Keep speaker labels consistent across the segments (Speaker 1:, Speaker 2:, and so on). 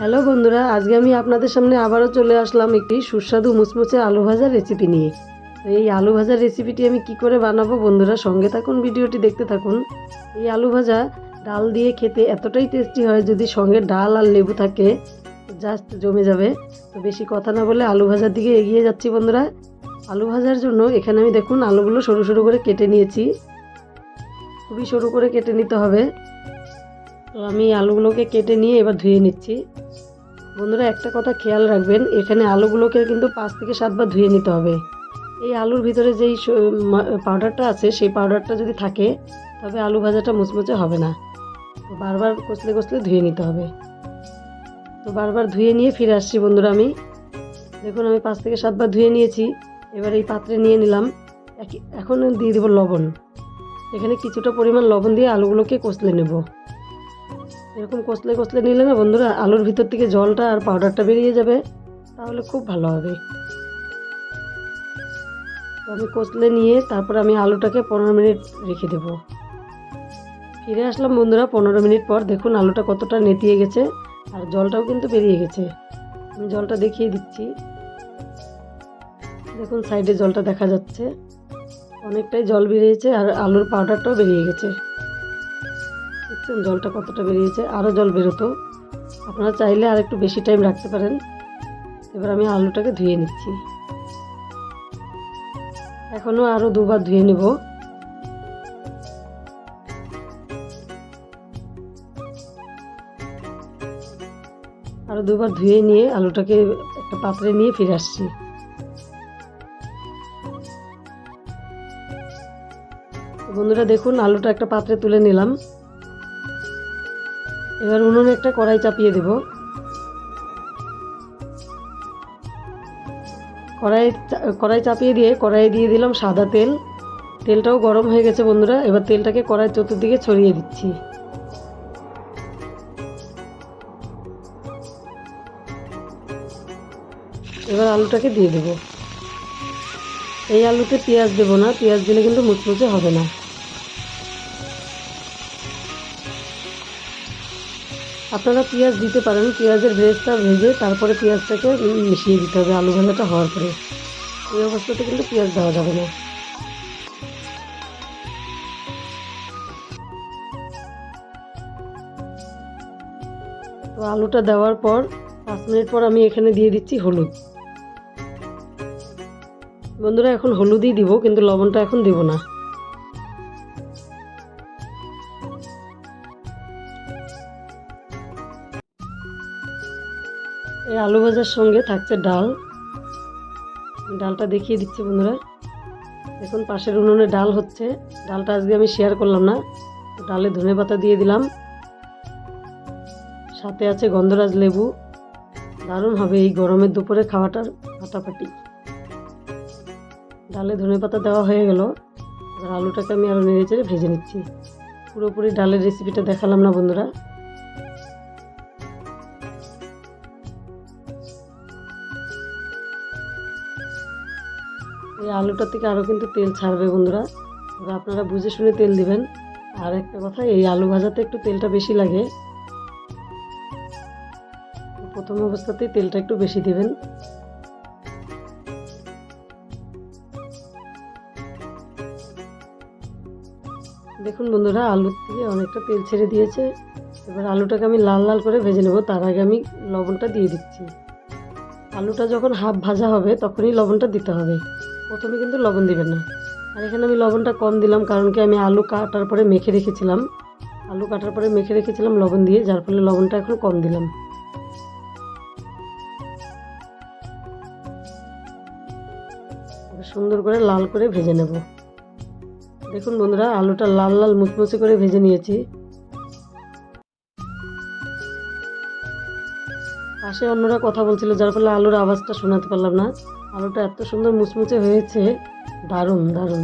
Speaker 1: Hello বন্ধুরা, আজকে আমি আপনাদের সামনে আবারও চলে আসলাম একটি সুস্বাদু মুচমুচে আলু ভাজার রেসিপি নিয়ে। এই আলু ভাজার রেসিপিটি আমি কি করে বানাবো বন্ধুরা, সঙ্গে থাকুন, ভিডিওটি দেখতে থাকুন। এই আলু ভাজা ডাল দিয়ে খেতে এতটাই টেস্টি হয় যদি সঙ্গে ডাল আর লেবু থাকে জাস্ট জমে যাবে। তো বেশি কথা না বলে আলু ভাজার দিকে এগিয়ে যাচ্ছি বন্ধুরা। আলু ভাজার জন্য এখানে আমি দেখুন, আলুগুলো সরু সরু করে কেটে নিয়েছি। খুবই সরু করে কেটে নিতে হবে। তো আমি আলুগুলোকে কেটে নিয়ে এবার ধুয়ে নিচ্ছি। বন্ধুরা, একটা কথা খেয়াল রাখবেন, এখানে আলুগুলোকে কিন্তু পাঁচ থেকে সাতবার ধুয়ে নিতে হবে। এই আলুর ভিতরে যেই পাউডারটা আছে, সেই পাউডারটা যদি থাকে, তবে আলু ভাজাটা মুচমুচে হবে না। তো বারবার কষলে কষলে ধুয়ে নিতে হবে। তো বারবার ধুয়ে নিয়ে ফিরে আসছি বন্ধুরা আমি। দেখুন, আমি পাঁচ থেকে সাতবার ধুয়ে নিয়েছি। এবার এই পাত্রে নিয়ে নিলাম এখন দিয়ে দেবো লবণ। এখানে কিছুটা পরিমাণ লবণ দিয়ে আলুগুলোকে কষলে নেব। এরকম কষলে কষলে নিলে না বন্ধুরা, আলুর ভিতর থেকে জলটা আর পাউডারটা বেরিয়ে যাবে, তাহলে খুব ভালো হবে। আমি কষলে নিয়ে তারপর আমি আলুটাকে পনেরো মিনিট রেখে দেব। ফিরে আসলাম বন্ধুরা, পনেরো মিনিট পর দেখুন আলুটা কতটা নেতিয়ে গেছে, আর জলটাও কিন্তু বেরিয়ে গেছে। আমি জলটা দেখিয়ে দিচ্ছি। দেখুন সাইডে জলটা দেখা যাচ্ছে। অনেকটাই জল বেরিয়েছে আর আলুর পাউডারটাও বেরিয়ে গেছে। দেখছেন জলটা কতটা বেরিয়েছে? আরও জল বেরোতো। আপনারা চাইলে আর একটু বেশি টাইম রাখতে পারেন। এবার আমি আলুটাকে ধুয়ে নিচ্ছি। এখনও আরও দুবার ধুয়ে নেব। আরও দুবার ধুয়ে নিয়ে আলুটাকে একটা পাত্রে নিয়ে ফিরে আসছি। বন্ধুরা দেখুন, আলুটা একটা পাত্রে তুলে নিলাম। এবার উনুনে একটা কড়াই চাপিয়ে দেব। কড়াই কড়াই চাপিয়ে দিয়ে কড়াই দিয়ে দিলাম সাদা তেল। তেলটাও গরম হয়ে গেছে বন্ধুরা, এবার তেলটাকে কড়াই চতুর্দিকে ছড়িয়ে দিচ্ছি। এবার আলুটাকে দিয়ে দেব। এই আলুতে পেঁয়াজ দেবো না, পেঁয়াজ দিলে কিন্তু মুচমুচে হবে না। আপনারা পেঁয়াজ দিতে পারেন, পেঁয়াজের ভেজটা ভেজে তারপরে পেঁয়াজটাকে মিশিয়ে দিতে হবে আলু ভাজাটা হওয়ার পরে। এই অবস্থাতে কিন্তু পেঁয়াজ দেওয়া যাবে না। তো আলুটা দেওয়ার পর পাঁচ মিনিট পর আমি এখানে দিয়ে দিচ্ছি হলুদ। বন্ধুরা, এখন হলুদই দিব, কিন্তু লবণটা এখন দেব না। এই আলু ভাজার সঙ্গে থাকছে ডাল। ডালটা দেখিয়ে দিচ্ছি বন্ধুরা। এখন পাশের উনুনে ডাল হচ্ছে। ডালটা আজকে আমি শেয়ার করলাম না। ডালে ধনে পাতা দিয়ে দিলাম। সাথে আছে গন্ধরাজ লেবু। দারুণ হবে এই গরমের দুপুরে খাওয়াটার ফাটাফাটি। ডালে ধনে পাতা দেওয়া হয়ে গেল। এবার আলুটাকে আমি আরও নেড়ে চেড়ে ভেজে নিচ্ছি। পুরোপুরি ডালের রেসিপিটা দেখালাম না বন্ধুরা। এই আলুটা থেকে আরও কিন্তু তেল ছাড়বে বন্ধুরা। আপনারা বুঝে শুনে তেল দিবেন। আর একটা কথা, এই আলু ভাজাতে একটু তেলটা বেশি লাগে। প্রথম অবস্থাতেই তেলটা একটু বেশি দিবেন। দেখুন বন্ধুরা, আলুর থেকে অনেকটা তেল ছেড়ে দিয়েছে। এবার আলুটাকে আমি লাল লাল করে ভেজে নেব। তার আগে আমি লবণটা দিয়ে দিচ্ছি। আলুটা যখন হাফ ভাজা হবে, তখনই লবণটা দিতে হবে। প্রথমে কিন্তু লবণ দিবেন না। আর এখানে আমি লবণটা কম দিলাম, কারণ কি আমি আলু কাটার পরে মেখে রেখেছিলাম। আলু কাটার পরে মেখে রেখেছিলাম লবণ দিয়ে, যার ফলে লবণটা এখন কম দিলাম। সুন্দর করে লাল করে ভেজে নেব। দেখুন বন্ধুরা, আলুটা লাল লাল মুচমুচে করে ভেজে নিয়েছি। পাশে অন্যরা কথা বলছিল, যার ফলে আলুর আওয়াজটা শোনাতে পারলাম না। আলুটা এত সুন্দর মুচমুচে হয়েছে। দারুণ দারুণ।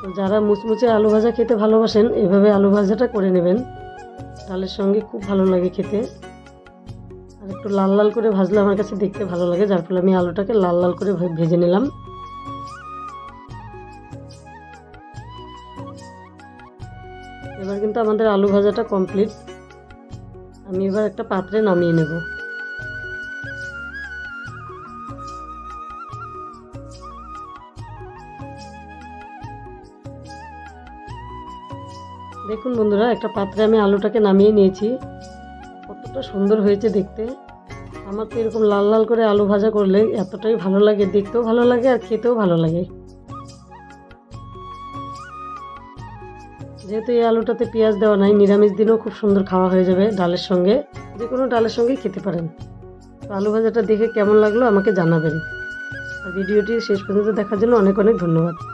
Speaker 1: তো যারা মুচমুচে আলু ভাজা খেতে ভালোবাসেন, এভাবে আলু ভাজাটা করে নেবেন। ডালের সঙ্গে খুব ভালো লাগে খেতে। আর একটু লাল লাল করে ভাজলে আমার কাছে দেখতে ভালো লাগে, যার ফলে আমি আলুটাকে লাল লাল করে ভেজে নিলাম। এবার কিন্তু আমাদের আলু ভাজাটা কমপ্লিট আমি এবার একটা পাত্রে নামিয়ে নেব। দেখুন বন্ধুরা, একটা পাত্রে আমি আলুটাকে নামিয়ে নিয়েছি। কতটা সুন্দর হয়েছে দেখতে। আমার তো এরকম লাল লাল করে আলু ভাজা করলে এতটাই ভালো লাগে, দেখতেও ভালো লাগে আর খেতেও ভালো লাগে। যেহেতু এই আলুটাতে পেঁয়াজ দেওয়া নাই, নিরামিষ দিনও খুব সুন্দর খাওয়া হয়ে যাবে ডালের সঙ্গে। যে কোনো ডালের সঙ্গেই খেতে পারেন। তো আলু ভাজাটা দেখে কেমন লাগল আমাকে জানাবেন। আর ভিডিওটি শেষ পর্যন্ত দেখার জন্য অনেক অনেক ধন্যবাদ।